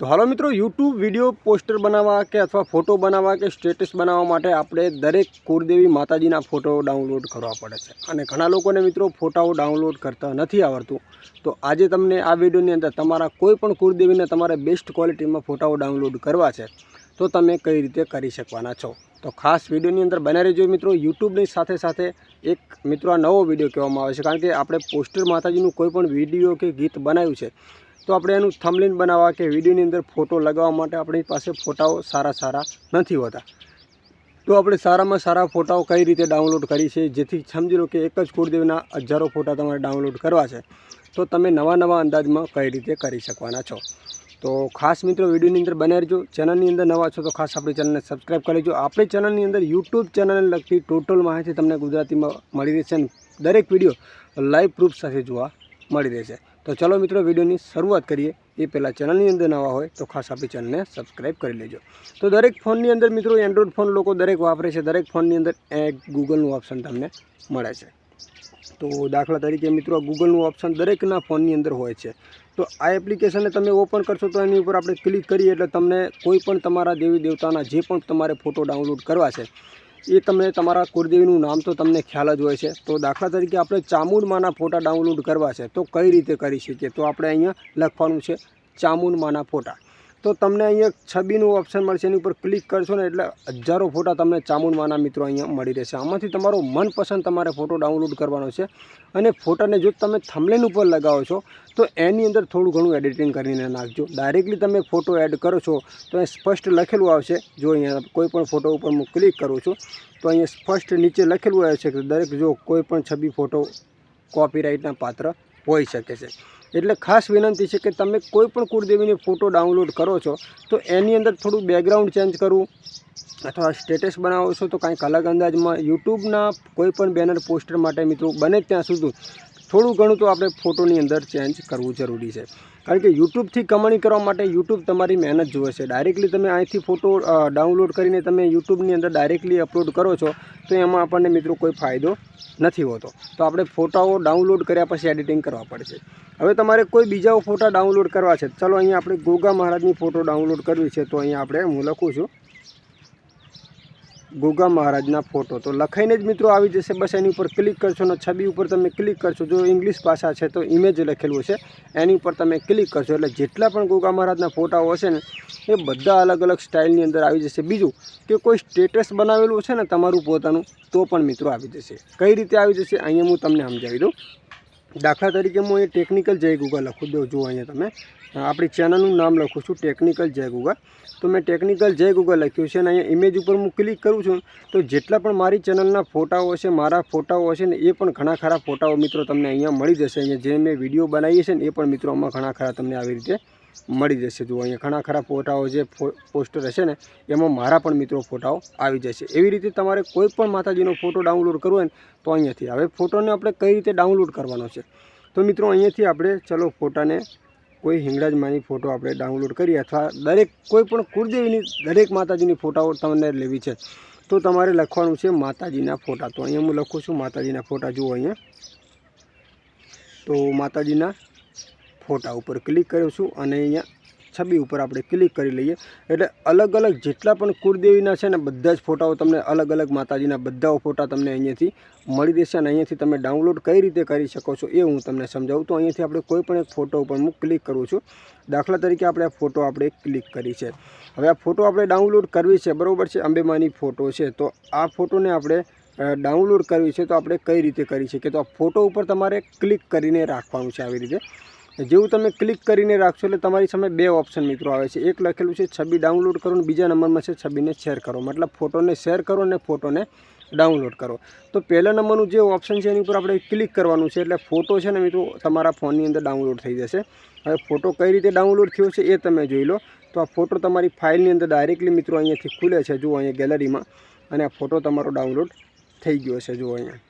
તો હાલો મિત્રો YouTube video poster બનાવવા કે અથવા ફોટો બનાવવા કે સ્ટેટસ બનાવવા માટે આપણે દરેક કુળદેવી માતાજીના ફોટો ડાઉનલોડ કરવા પડે છે. અને ઘણા લોકોને મિત્રો ફોટાઓ ડાઉનલોડ કરતા નથી આવડતું. તો આજે તમને આ વિડીયોની અંદર તમારા કોઈ પણ કુળદેવીને તમારે બેસ્ટ ક્વોલિટીમાં ફોટાઓ ડાઉનલોડ કરવા છે, તો તમે કઈ રીતે કરી શકવાના છો? તો ખાસ વિડીયોની અંદર બને રહેજો મિત્રો યુટ્યુબની સાથે સાથે એક મિત્રો આ નવો વીડિયો કહેવામાં આવે છે. કારણ કે આપણે પોસ્ટર માતાજીનું કોઈ પણ વીડિયો કે ગીત બનાવ્યું છે તો આપણે એનું થમલીન બનાવવા કે વિડીયોની અંદર ફોટો લગાવવા માટે આપણી પાસે ફોટાઓ સારા સારા નથી હોતા. તો આપણે સારામાં સારા ફોટાઓ કઈ રીતે ડાઉનલોડ કરી છે? જેથી સમજી લો કે એક જ કુળદેવના હજારો ફોટા તમારે ડાઉનલોડ કરવા છે. તો તમે નવા નવા અંદાજમાં કઈ રીતે કરી શકવાના છો? તો ખાસ મિત્રો વિડીયોની અંદર બનાવી રહેજો. ચેનલની અંદર નવા છો તો ખાસ આપણી ચેનલને સબસ્ક્રાઈબ કરી લેજો. આપણી ચેનલની અંદર યુટ્યુબ ચેનલને લગતી ટોટલ માહિતી તમને ગુજરાતીમાં મળી રહેશે અને દરેક વીડિયો લાઈવ પ્રૂફ સાથે જોવા મળી રહેશે. તો ચલો મિત્રો વિડીયોની શરૂઆત કરીએ. એ પહેલાં ચેનલની અંદર નવા હોય તો ખાસ આપણી ચેનલને સબસ્ક્રાઈબ કરી લેજો. તો દરેક ફોનની અંદર મિત્રો એન્ડ્રોઈડ ફોન લોકો દરેક વાપરે છે. દરેક ફોનની અંદર એ ગૂગલનું ઓપ્શન તમને મળે છે. તો દાખલા તરીકે મિત્રો ગૂગલનું ઓપ્શન દરેકના ફોનની અંદર હોય છે. તો આ એપ્લિકેશનને તમે ઓપન કરશો તો એની ઉપર આપણે ક્લિક કરીએ એટલે તમને કોઈ પણ તમારા દેવી દેવતાના જે પણ તમારે ફોટો ડાઉનલોડ કરવા છે એ તમે તમારા કુળદેવીનું નામ તો તમને ખ્યાલ જ હોય છે. તો દાખલા તરીકે આપણે ચામુંડમાના ફોટા ડાઉનલોડ કરવા છે, તો કઈ રીતે કરી શકીએ? તો આપણે અહીંયા લખવાનું છે ચામુંડમાના ફોટા. તો તમને અહીંયા છબીનું ઓપ્શન મળશે. એની ઉપર ક્લિક કરશો ને એટલે હજારો ફોટા તમને ચામુંડમાના મિત્રો અહીંયા મળી રહેશે. આમાંથી તમારો મનપસંદ તમારે ફોટો ડાઉનલોડ કરવાનો છે. અને ફોટાને જો તમે થમલેન ઉપર લગાવો છો, તો એની અંદર થોડું ઘણું એડિટિંગ કરીને નાખજો. ડાયરેક્ટલી તમે ફોટો એડ કરો છો, તો અહીં સ્પષ્ટ લખેલું આવશે. જો અહીંયા કોઈ પણ ફોટો ઉપર હું ક્લિક કરું છું, તો અહીંયા સ્પષ્ટ નીચે લખેલું આવે છે કે દરેક જો કોઈ પણ છબી ફોટો કોપીરાઇટના પાત્ર હોઈ શકે છે. એટલે ખાસ વિનંતી છે કે તમે કોઈ પણ કુળદેવીની ફોટો ડાઉનલોડ કરો છો, તો એની અંદર થોડું બેકગ્રાઉન્ડ ચેન્જ કરવું અથવા સ્ટેટસ બનાવો છો તો કાંઈક અલગ અંદાજમાં. યુટ્યુબના કોઈ પણ બેનર પોસ્ટર માટે મિત્રો, બને ત્યાં સુધી થોડું ઘણું તો આપણે ફોટોની અંદર ચેન્જ કરવું જરૂરી છે. કારણ કે યુટ્યુબથી કમાણી કરવા માટે યુટ્યુબ તમારી મહેનત જુએ છે. ડાયરેક્ટલી તમે અહીંથી ફોટો ડાઉનલોડ કરીને તમે યુટ્યુબની અંદર ડાયરેક્ટલી અપલોડ કરો છો, તો એમાં આપણને મિત્રો કોઈ ફાયદો નથી હોતો. તો આપણે ફોટાઓ ડાઉનલોડ કર્યા પછી એડિટિંગ કરવા પડશે. હવે તમારે કોઈ બીજા ફોટા ડાઉનલોડ કરવા છે ચલો અહીંયા આપણે ગોગા મહારાજની ફોટો ડાઉનલોડ કરવી છે, તો અહીંયા આપણે હું લખું છું. ગોગા મહારાજના ફોટો. તો લખાઈને જ મિત્રો આવી જશે. બસ એની ઉપર ક્લિક કરશો અને છબી ઉપર તમે ક્લિક કરશો. જો ઇંગ્લિશ ભાષા છે તો ઇમેજ લખેલું છે એની ઉપર તમે ક્લિક કરશો. એટલે જેટલા પણ ગોગા મહારાજના ફોટાઓ હશે ને, એ બધા અલગ અલગ સ્ટાઇલની અંદર આવી જશે. બીજું કે કોઈ સ્ટેટસ બનાવેલું છે ને તમારું પોતાનું, તો પણ મિત્રો આવી જશે. કઈ રીતે આવી જશે? અહીંયા હું તમને સમજાવી દઉં. દાખલા તરીકે હું અહીંયા ટેકનિકલ જય ગુગલ લખું દઉં જુઓ અહીંયા તમે. આપણી ચેનલનું નામ લખું છું ટેકનિકલ જય ગૂગલ તો મેં ટેકનિકલ જય ગૂગલ લખ્યું છે અને અહીંયા ઇમેજ ઉપર હું ક્લિક કરું છું, તો જેટલા પણ મારી ચેનલના ફોટાઓ હશે, મારા ફોટાઓ હશે ને એ પણ ઘણા ખરા ફોટાઓ મિત્રો તમને અહીંયા મળી જશે. અહીંયા જે મેં વીડિયો બનાવીએ છે ને એ પણ મિત્રો આમાં ઘણા ખરા તમને આવી રીતે મળી જશે. જુઓ, અહીંયા ઘણા ખરા ફોટાઓ જે પોસ્ટર હશે ને, એમાં મારા પણ મિત્રો ફોટાઓ આવી જશે. એવી રીતે તમારે કોઈ પણ માતાજીનો ફોટો ડાઉનલોડ કરવો હોય ને, તો અહીંયાથી હવે ફોટોને આપણે કઈ રીતે ડાઉનલોડ કરવાનો છે? તો મિત્રો, અહીંયાથી આપણે, ચલો, ફોટાને કોઈ હિંગળાજમાંની ફોટો આપણે ડાઉનલોડ કરીએ અથવા દરેક, કોઈ પણ કુળદેવીની, દરેક માતાજીની ફોટાઓ તમને લેવી છે, તો તમારે લખવાનું છે માતાજીના ફોટા. તો અહીંયા હું લખું છું માતાજીના ફોટા. જુઓ અહીંયા. તો માતાજીના ફોટા ઉપર ક્લિક કરું છું અને અહીંયા છબી ઉપર આપણે ક્લિક કરી લઈએ. એટલે અલગ અલગ જેટલા પણ કુળદેવીના છે ને બધા જ ફોટાઓ તમને અલગ અલગ માતાજીના બધા ફોટા તમને અહીંયાથી મળી રહેશે અને અહીંયાથી તમે ડાઉનલોડ કઈ રીતે કરી શકો છો એ હું તમને સમજાવું. તો અહીંયાથી આપણે કોઈ પણ એક ફોટો ઉપર હું ક્લિક કરું છું. દાખલા તરીકે આપણે આ ફોટો આપણે ક્લિક કરી છે. હવે આ ફોટો આપણે ડાઉનલોડ કરવી છે, બરાબર છે? અંબેમાની ફોટો છે. તો આ ફોટોને આપણે ડાઉનલોડ કરવી છે તો આપણે કઈ રીતે કરી શકીએ? તો આ ફોટો ઉપર તમારે ક્લિક કરીને રાખવાનું છે આવી રીતે. જેવું તમે ક્લિક કરીને રાખશો એટલે તમારી સામે બે ઓપ્શન મિત્રો આવે છે. એક લખેલું છે, છબી ડાઉનલોડ કરો અને બીજા નંબરમાં છે, છબીને શેર કરો મતલબ ફોટોને શેર કરો અને ફોટોને ડાઉનલોડ કરો. તો પહેલા નંબરનું જે ઓપ્શન છે, એની ઉપર આપણે ક્લિક કરવાનું છે. એટલે ફોટો છે ને મિત્રો, તમારા ફોનની અંદર ડાઉનલોડ થઈ જશે. હવે ફોટો કઈ રીતે ડાઉનલોડ થયો છે એ તમે જોઈ લો. તો આ ફોટો તમારી ફાઇલની અંદર ડાયરેક્ટલી મિત્રો અહીંયાથી ખુલે છે, જુઓ અહીંયા ગેલેરીમાં અને આ ફોટો તમારો ડાઉનલોડ થઈ ગયો છે, જુઓ અહીંયા.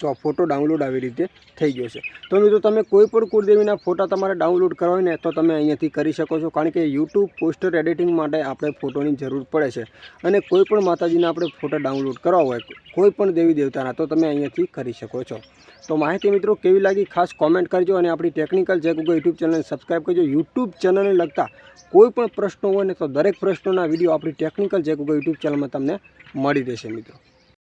તો આ ફોટો ડાઉનલોડ આવી રીતે થઈ ગયો છે. તો મિત્રો, તમે કોઈ પણ કુળદેવીના ફોટા તમારે ડાઉનલોડ કરવા હોય ને, તો તમે અહીંયાથી કરી શકો છો. કારણ કે યુટ્યુબ પોસ્ટર એડિટિંગ માટે આપણે ફોટોની જરૂર પડે છે. અને કોઈ પણ માતાજીના આપણે ફોટા ડાઉનલોડ કરવા હોય કોઈ પણ દેવી દેવતાના, તો તમે અહીંયાથી કરી શકો છો. તો માહિતી મિત્રો, કેવી લાગી? ખાસ કોમેન્ટ કરજો અને આપણી ટેકનિકલ જે ગૂગલ યુટ્યુબ ચેનલને સબસ્ક્રાઈબ કરજો. યુટ્યુબ ચેનલને લગતા કોઈ પણ પ્રશ્નો હોય ને, તો દરેક પ્રશ્નોના વીડિયો આપણી ટેકનિકલ જે ગૂગલ યુટ્યુબ ચેનલમાં તમને મળી રહેશે મિત્રો.